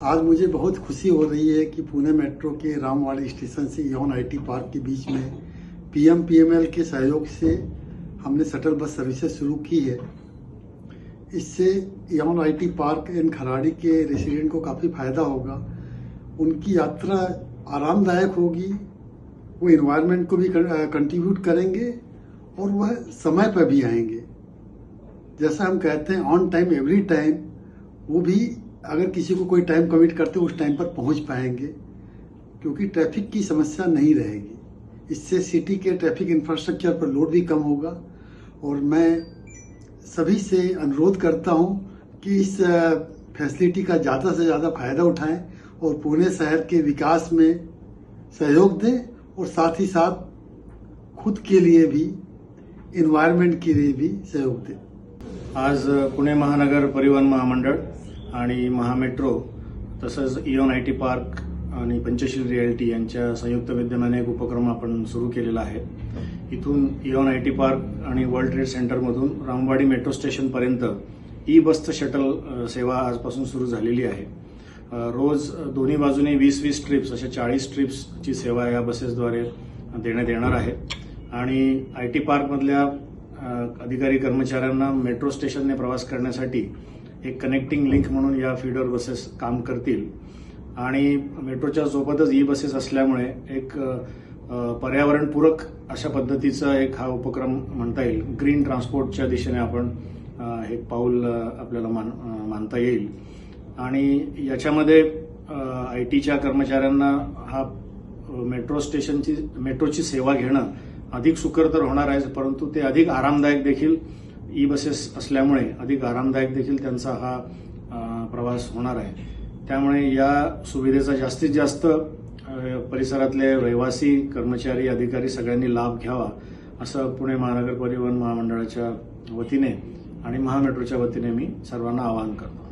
आज मुझे बहुत खुशी हो रही है कि पुणे मेट्रो के रामवाड़ी स्टेशन से यौन आईटी पार्क के बीच में पीएम पीएमएल के सहयोग से हमने शटल बस सर्विसेज़ शुरू की है। इससे Eon IT park and Kharadi K resident को काफ़ी फ़ायदा होगा। उनकी यात्रा आरामदायक होगी। वो इन्वायरमेंट को भी कंट्रीब्यूट करेंगे और वह समय पर भी आएँगे। जैसा हम कहते हैं ऑन टाइम एवरी टाइम वो भी अगर किसी को कोई टाइम कमिट करते उस टाइम पर पहुँच पाएँगे, क्योंकि ट्रैफ़िक की समस्या नहीं रहेगी। इससे सिटी के ट्रैफ़िक इंफ्रास्ट्रक्चर पर लोड भी कम होगा। और मैं सभी से अनुरोध करता हूँ कि इस फैसिलिटी का ज़्यादा से ज़्यादा फ़ायदा उठाएँ और पुणे शहर के विकास में सहयोग दें और साथ ही साथ खुद के लिए भी इन्वायरमेंट के लिए भी सहयोग दें। आज पुणे महानगर परिवहन महामंडळ आणि महामेट्रो तसंच इओन आय टी पार्क आणि पंचशील रियालिटी यांच्या संयुक्त विद्यमाने एक उपक्रम आपण सुरू केलेला आहे. इथून इओन आय टी पार्क आणि वर्ल्ड ट्रेड सेंटरमधून रामवाडी मेट्रो स्टेशनपर्यंत ई बसचं शटल सेवा आजपासून सुरू झालेली आहे. रोज दोन्ही बाजूने वीस वीस ट्रिप्स अशा चाळीस ट्रिप्सची सेवा या बसेसद्वारे देण्यात येणार आहे. आणि आय टी पार्कमधल्या अधिकारी कर्मचाऱ्यांना मेट्रो स्टेशनने प्रवास करण्यासाठी एक कनेक्टिंग लिंक म्हणून या फीडर बसेस काम करतील. आणि मेट्रोच्या सोबतच ई बसेस असल्यामुळे एक पर्यावरणपूरक अशा पद्धतीचा एक हा उपक्रम म्हणता येईल. ग्रीन ट्रान्सपोर्टच्या दिशेने आपण हे एक पाऊल आपल्याला मान मानता येईल. आणि याच्यामध्ये आय टीच्या कर्मचाऱ्यांना हा मेट्रो स्टेशनची मेट्रोची सेवा घेणं अधिक सुकर तर होणार आहे परंतु ते अधिक आरामदायक देखील ई बसेस असल्यामुळे अधिक आरामदायक देखील त्यांचा हा प्रवास होणार आहे. त्यामुळे या सुविधेचा जास्तीत जास्त परिसरातले रहिवासी कर्मचारी अधिकारी सगळ्यांनी लाभ घ्यावा असं पुणे महानगर परिवहन महामंडळाच्या वतीने आणि महामेट्रोच्या वतीने मी सर्वांना आवाहन करतो.